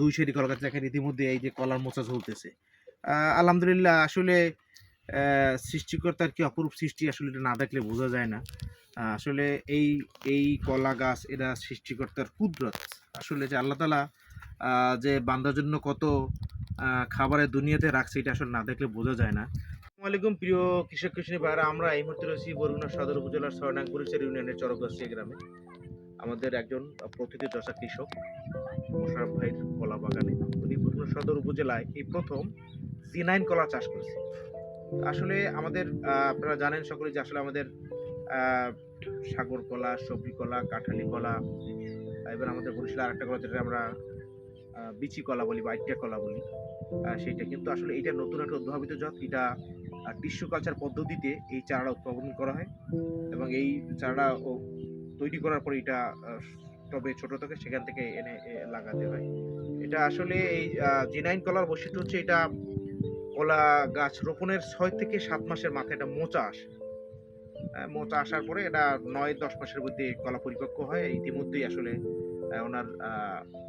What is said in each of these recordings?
দুই সেরি কলা গাছ দেখেন ইতিমধ্যে এই যে কলার মোচা ঝুলতেছে। আলহামদুলিল্লাহ আসলে সৃষ্টিকর্তার কি অপরূপ সৃষ্টি আসলে এটা না দেখলে বোঝা যায় না। আসলে এই এই কলা গাছ এরা সৃষ্টিকর্তার কুদরত। আসলে যে আল্লাহ তালা যে বান্দার জন্য কত খাবারের দুনিয়াতে রাখছে, এটা আসলে না দেখলে বোঝা যায় না। আলাইকুম, প্রিয় কৃষক কৃষণী ভাইরা আমরা এই মুহূর্তে রয়েছি বরগুনা সদর উপজেলার ছয়নাং পরিচয় ইউনিয়নের চরগাছিয়া গ্রামে। আমাদের একজন প্রকৃতি দশা কৃষক। মোশারফ ভাইয়ের কলা বাগানে। উনি সদর উপজেলায় এই প্রথম সিনাইন কলা চাষ করেছে আসলে আমাদের আপনারা জানেন সকলে যে আসলে আমাদের সাগর কলা, সবজি কলা, কাঁঠালি কলা, এবার আমাদের বরিশালে আরেকটা কলা যেটা আমরা বিচি কলা বলি বা আইটিয়া কলা বলি সেইটা কিন্তু আসলে এটা নতুন একটা উদ্ভাবিত জাত। এটা টিস্যু কালচার পদ্ধতিতে এই চারাটা উৎপাদন করা হয় এবং এই চারাটা তৈরি করার পরে এটা টবে ছোট থেকে সেখান থেকে এনে লাগাতে হয়। এটা আসলে এই জিনাইন কলার বৈশিষ্ট্য হচ্ছে এটা কলা গাছ রোপণের ছয় থেকে সাত মাসের মাথায় এটা মোচা আসে। মোচা আসার পরে এটা নয়, দশ মাসের মধ্যে কলা পরিপক্ক হয়। ইতিমধ্যেই আসলে ওনার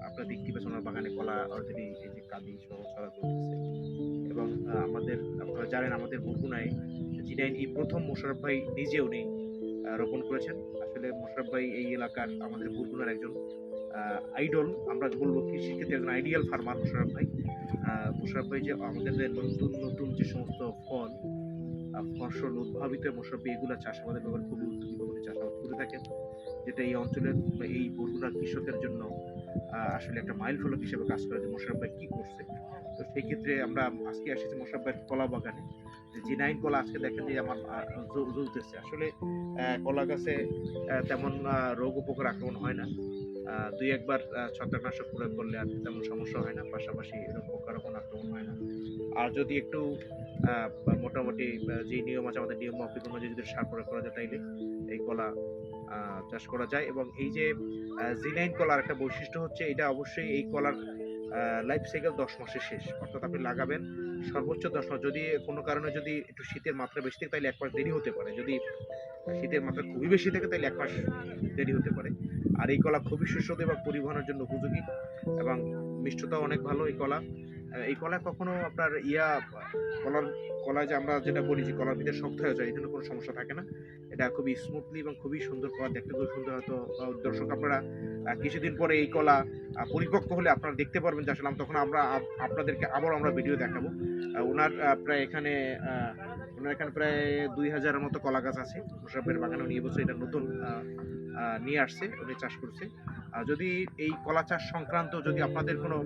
আপনার দেখতে পাচ্ছেন, ওনার বাগানে কলা অলরেডি এই যে কাঁদি সহ ছড়া এবং আমাদের, আপনারা জানেন আমাদের বরগুনায় জিনাইন এই প্রথম মোশারফ ভাই নিজে উনি রোপণ করেছেন। আসলে মোশারফ ভাই এই এলাকার আমাদের বরগুনার একজন আইডল আমরা বলব কৃষি ক্ষেত্রে একজন আইডিয়াল ফার্মার মোশারফ ভাই। মোশারফ ভাই যে আমাদের যে নতুন নতুন যে সমস্ত ফল ফসল উদ্ভাবিত, মোশারফ ভাই এগুলো চাষাবাদের ব্যাপারে খুবই উদ্যোগী ভাবে চাষাবাদ করে থাকেন। যেটা এই অঞ্চলের এই বরগুনার কৃষকের জন্য আসলে একটা মাইল ফলক হিসেবে কাজ করে যে মোশারফ ভাই কি করছে। তো সেই ক্ষেত্রে আমরা আজকে এসেছি মোশারফ ভাইয়ের কলা বাগানে। যে নাইন কলা আজকে দেখেন যে আমার জ্বলতেছে। আসলে কলা গাছে তেমন রোগ উপকার আক্রমণ হয় না। দুই একবার ছত্রাকনাশক প্রয়োগ করলে আর তেমন সমস্যা হয় না। পাশাপাশি এরকম পোকার কোনো আক্রমণ হয় না। আর যদি একটু মোটামুটি যে নিয়ম আছে, আমাদের নিয়ম মাফিক অনুযায়ী যদি সার প্রয়োগ করা যায়, তাইলে এই কলা চাষ করা যায়। এবং এই যে জিনাইন কলার একটা বৈশিষ্ট্য হচ্ছে, এটা অবশ্যই এই কলার লাইফ সাইকেল দশ মাসের শেষ। অর্থাৎ আপনি লাগাবেন সর্বোচ্চ দশ মাস। যদি কোনো কারণে যদি একটু শীতের মাত্রা বেশি থাকে, তাহলে এক মাস দেরি হতে পারে। যদি শীতের মাত্রা খুবই বেশি থাকে, তাহলে এক মাস দেরি হতে পারে। আর এই কলা খুবই সুস্বাদু এবং পরিবহনের জন্য উপযোগী এবং মিষ্টতাও অনেক ভালো এই কলা। এই কলা কখনো আপনার ইয়া, কলার, কলা যে আমরা যেটা বলি যে কলার ভিতরে শক্ত হয়ে যায় জন্য কোনো সমস্যা থাকে না। এটা খুবই স্মুথলি এবং খুবই সুন্দর কলা, দেখতে খুব সুন্দর হয়তো দর্শক আপনারা কিছুদিন পরে এই কলা পরিপক্ক হলে আপনারা দেখতে পারবেন যে আসলে তখন আমরা আপনাদেরকে আবার আমরা ভিডিও দেখাবো। ওনার প্রায় এখানে ওনার এখানে প্রায় দুই হাজারের মতো কলা গাছ আছে। মুশারফের বাগানে উনি এবছর এটা নতুন নিয়ে আসছে, উনি চাষ করছে। আর যদি এই কলা চাষ সংক্রান্ত যদি আপনাদের কোনো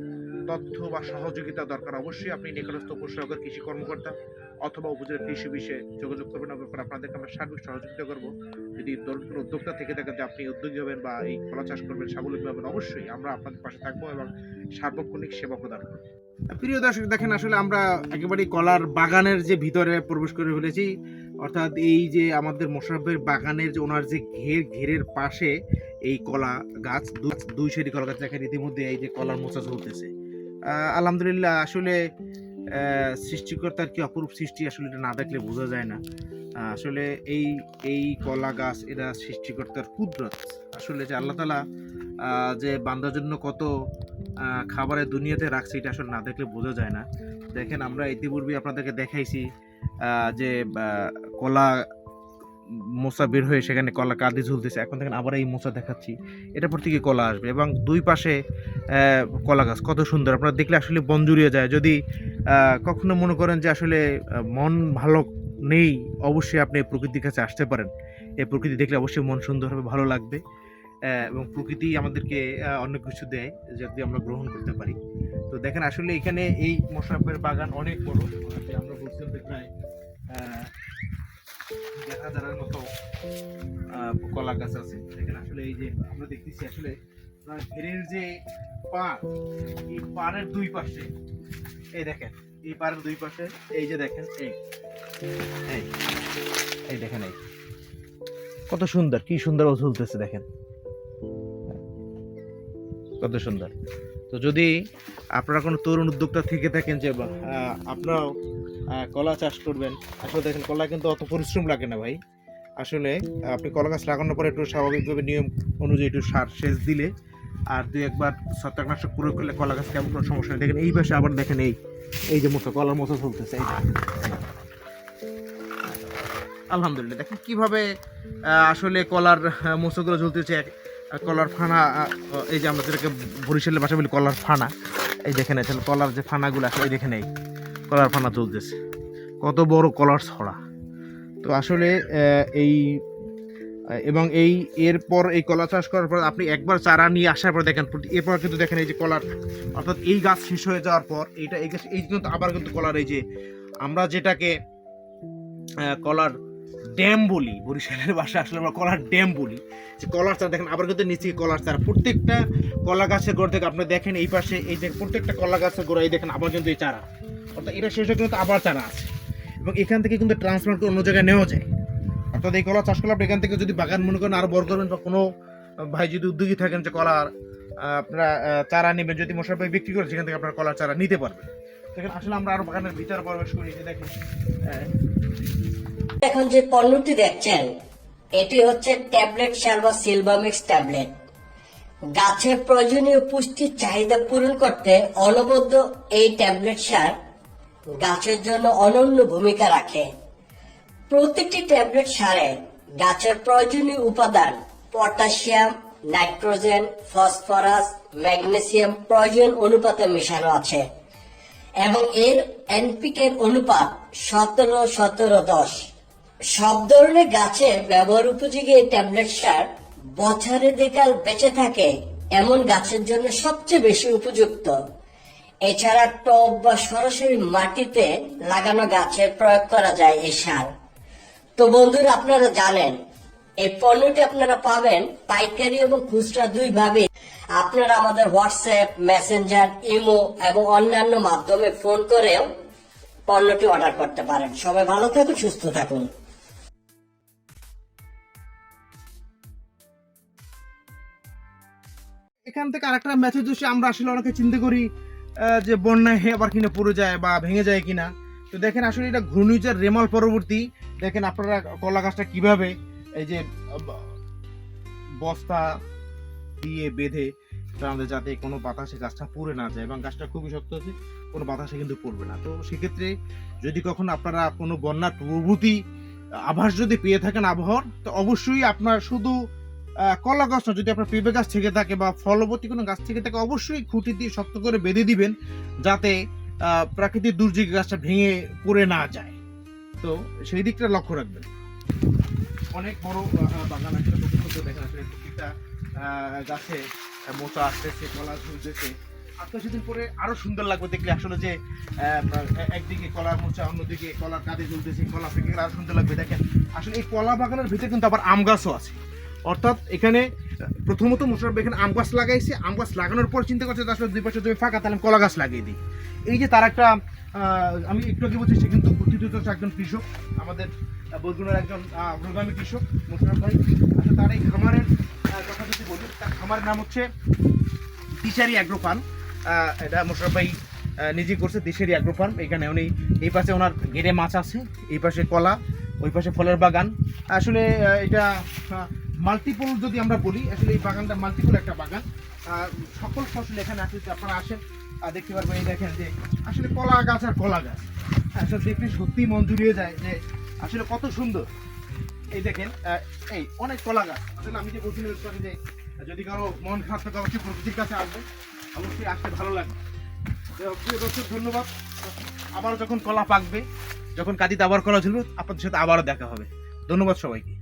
তথ্য বা সহযোগিতা দরকার অবশ্যই আপনি নিকটস্থ উপসহকার কৃষি কর্মকর্তা অথবা উপজেলা কৃষি বিষয়ে যোগাযোগ করবেন। ব্যাপারে আপনাদেরকে আমরা সার্বিক সহযোগিতা করব। যদি উদ্যোক্তা থেকে থাকেন যে আপনি উদ্যোগী হবেন বা এই কলা চাষ করবেন স্বাবলম্বী হবেন অবশ্যই আমরা আপনাদের পাশে থাকব এবং সার্বক্ষণিক সেবা প্রদান করব। প্রিয় দর্শক দেখেন আসলে আমরা একেবারে কলার বাগানের যে ভিতরে প্রবেশ করে ফেলেছি অর্থাৎ এই যে আমাদের মোশারফের বাগানের যে ওনার যে ঘের ঘেরের পাশে এই কলা গাছ দুই সেরি কলা গাছ দেখেন ইতিমধ্যে এই যে কলার মোচা ঝুলতেছে আহ, আলহামদুলিল্লাহ, আসলে সৃষ্টিকর্তার কি অপরূপ সৃষ্টি আসলে এটা না দেখলে বোঝা যায় না। আসলে এই এই কলা গাছ, এরা সৃষ্টিকর্তার কুদরত। আসলে যে আল্লাহ তালা যে বান্দার জন্য কত খাবারের দুনিয়াতে রাখছে, এটা আসলে না দেখলে বোঝা যায় না। দেখেন, আমরা ইতিপূর্বে আপনাদেরকে দেখাইছি যে কলা মোচা বের হয়ে সেখানে কলা কাঁদি ঝুলতেছে। এখন দেখেন আবার এই মোচা দেখাচ্ছি। এটার পর থেকে কলা আসবে এবং দুই পাশে কলা গাছ। কত সুন্দর। আপনারা দেখলে আসলে বন জুড়িয়ে যায়। যদি কখনো মনে করেন যে আসলে মন ভালো নেই, অবশ্যই আপনি প্রকৃতির কাছে আসতে পারেন। এই প্রকৃতি দেখলে অবশ্যই মন সুন্দর হবে, ভালো লাগবে। এবং প্রকৃতি আমাদেরকে অনেক কিছু দেয় যদি আমরা গ্রহণ করতে পারি। তো দেখেন আসলে এখানে এই মোশারফের বাগান অনেক বড়। আমরা বলছিলাম প্রায় দেড় হাজারের মতো কলা গাছ আছে। দেখেন আসলে এই যে আমরা দেখতেছি আসলে ঘেরের যে পার এই পাড়ের দুই পাশে, এই দেখেন, এই পাড়ের দুই পাশে, এই যে দেখেন, এই এই এই দেখেন, এই। কত সুন্দর, কি সুন্দর ও ঝুলতেছে দেখেন। কত সুন্দর। তো যদি আপনারা কোনো তরুণ উদ্যোক্তা থেকে থাকেন যে আপনারাও কলা চাষ করবেন। আসলে দেখেন কলা কিন্তু অত পরিশ্রম লাগে না ভাই। আসলে আপনি কলা গাছ লাগানোর পরে একটু স্বাভাবিকভাবে নিয়ম অনুযায়ী একটু সার সেচ দিলে আর দুই একবার ছত্রাকনাশক প্রয়োগ করলে কলা গাছ কেমন কোনো সমস্যা নেই। দেখেন, এই পাশে আবার দেখেন এই এই যে মতো কলার মোচা চলতেছে, এই। আলহামদুলিল্লাহ, দেখেন কীভাবে আসলে কলার মোচাগুলো ঝুলতেছে কলার ফানা এই যে আমরা যেটাকে বরিশালের ভাষা বলি কলার ফানা, এই দেখেন, এখানে কলার যে ফানাগুলো আছে, এই দেখেন এই। কলার ফানা চলতেছে। কত বড় কলার ছড়া। তো আসলে এই, এবং এই, এরপর এই কলা চাষ করার পর আপনি একবার চারা নিয়ে আসার পর দেখেন এরপর কিন্তু দেখেন এই যে কলার, অর্থাৎ এই গাছ শেষ হয়ে যাওয়ার পর এইটা, এই গাছ, এই কিন্তু আবার কিন্তু কলার, এই যে আমরা যেটাকে কলার ড্যাম বলি, বরিশালের ভাষা আসলে আমরা কলার ড্যাম বলি। যে কলার চারা দেখেন, আবার কিন্তু নিচে কলার চারা। প্রত্যেকটা কলা গাছের গোড়া থেকে আপনি দেখেন, এই পাশে এই যে প্রত্যেকটা কলা গাছের গোড়া এই দেখেন আবার কিন্তু এই চারা। অর্থাৎ এটা শেষ কিন্তু আবার চারা আছে। এবং এখান থেকে কিন্তু ট্রান্সপ্লান্ট করে অন্য জায়গায় নেওয়া যায়। অর্থাৎ এই কলা চাষ করলে আপনি এখান থেকে যদি বাগান মনে করেন, আরও বড় করবেন বা কোনো ভাই যদি উদ্যোগী থাকেন যে কলার আপনারা চারা নেবেন, যদি মশার ভাই বিক্রি করে, সেখান থেকে আপনারা কলার চারা নিতে পারবেন। দেখেন, আসলে আমরা আরও বাগানের ভিতরে প্রবেশ করি যে দেখেন এখন যে পণ্যটি দেখছেন, এটি হচ্ছে ট্যাবলেট সার বা সিলভামিক্স ট্যাবলেট। গাছের প্রয়োজনীয় পুষ্টির চাহিদা পূরণ করতে অনবদ্য এই ট্যাবলেট সার গাছের জন্য অনন্য ভূমিকা রাখে। প্রতিটি ট্যাবলেট সারে গাছের প্রয়োজনীয় উপাদান, পটাশিয়াম, নাইট্রোজেন, ফসফরাস, ম্যাগনেসিয়াম প্রয়োজন অনুপাতে মেশানো আছে এবং এর এনপিকের অনুপাত সতেরো সতেরো দশ। সব ধরনের গাছে ব্যবহার উপযোগী এই ট্যাবলেট সার বছরে দেকাল বেঁচে থাকে। এমন গাছের জন্য সবচেয়ে বেশি উপযুক্ত। এছাড়া টব বা সরাসরি মাটিতে লাগানো গাছে প্রয়োগ করা যায় এই সার। তো বন্ধুরা, আপনারা জানেন, এই পণ্যটি আপনারা পাবেন পাইকারি এবং খুচরা দুই ভাবে আপনারা আমাদের হোয়াটসঅ্যাপ, মেসেঞ্জার, ইমো এবং অন্যান্য মাধ্যমে ফোন করেও পণ্যটি অর্ডার করতে পারেন। সবাই ভালো থাকুন, সুস্থ থাকুন। এখান থেকে আরেকটা মেসেজ হচ্ছে আমরা আসলে অনেকে চিন্তা করি যে বন্যায় হে আবার কিনা পড়ে যায় বা ভেঙে যায় কিনা। তো দেখেন আসলে এটা ঘূর্ণিঝড় রেমাল পরবর্তী। দেখেন আপনারা কলা গাছটা কীভাবে এই যে বস্তা দিয়ে বেঁধে আমাদের যাতে কোনো বাতাসে গাছটা পড়ে না যায় এবং গাছটা খুবই শক্ত আছে, কোনো বাতাসে কিন্তু পড়বে না। তো সেক্ষেত্রে যদি কখনো আপনারা কোনো বন্যার পূর্ববর্তী আভাস যদি পেয়ে থাকেন আবহাওয়ার, তো অবশ্যই আপনার শুধু কলা গাছটা যদি আপনার পেঁপে গাছ থেকে থাকে বা ফলবতী কোনো গাছ থেকে থাকে, অবশ্যই খুঁটি দিয়ে শক্ত করে বেঁধে দিবেন, যাতে প্রাকৃতিক দুর্যোগ গাছটা ভেঙে পড়ে না যায়। তো সেই দিকটা লক্ষ্য রাখবেন। অনেক বড় বাগান আছে আসলে প্রত্যেকটা গাছে মোচা আসতেছে, কলা ঝুলতেছে। আর কিছুদিন পরে আরও সুন্দর লাগবে দেখলে আসলে যে একদিকে কলার মোচা, অন্যদিকে কলার কাঁধে ঝুলতেছে, কলা পেকে আরও সুন্দর লাগবে। দেখেন, আসলে এই কলা বাগানের ভিতরে কিন্তু আবার আম গাছও আছে। অর্থাৎ এখানে প্রথমত মোশারফ এখানে আম গাছ লাগাইছে আম গাছ লাগানোর পর চিন্তা করছে আসলে দুই পাশে জমি ফাঁকা তাহলে কলা গাছ লাগিয়ে দিই। এই যে তার একটা আমি একটু আগে বলছি সে কিন্তু একজন কৃষক আমাদের আহ, একজন অগ্রগামী কৃষক মোশারফ ভাই। আসলে তার এই খামারের কথা যদি বলি তার খামারের নাম হচ্ছে দিশারি অ্যাগ্রো ফার্ম এটা মোশারফ ভাই নিজেই করছে দেশেরই অ্যাগ্রো ফার্ম এখানে উনি এই পাশে ওনার গেড়ে মাছ আছে এই পাশে কলা ওই পাশে ফলের বাগান। আসলে এটা মাল্টিপল যদি আমরা বলি, আসলে এই বাগানটা মাল্টিপল একটা বাগান। সকল ফসল এখানে আছে আপনারা আসেন দেখতে পারবেন এই দেখেন যে আসলে কলা গাছ আর কলা গাছ। আসলে দেখলে সত্যি মন জুড়িয়ে যায় যে আসলে কত সুন্দর। এই দেখেন এই অনেক কলা গাছ। আসলে আমি যে আগে যে যদি কারও মন খারাপ থাকে, অবশ্যই প্রকৃতির কাছে আসবে অবশ্যই আসতে ভালো লাগবে। দর্শক, ধন্যবাদ। আবার যখন কলা পাকবে, যখন কাদিতে আবার কলা ঝুলবে, আপনাদের সাথে আবারও দেখা হবে। ধন্যবাদ সবাইকে।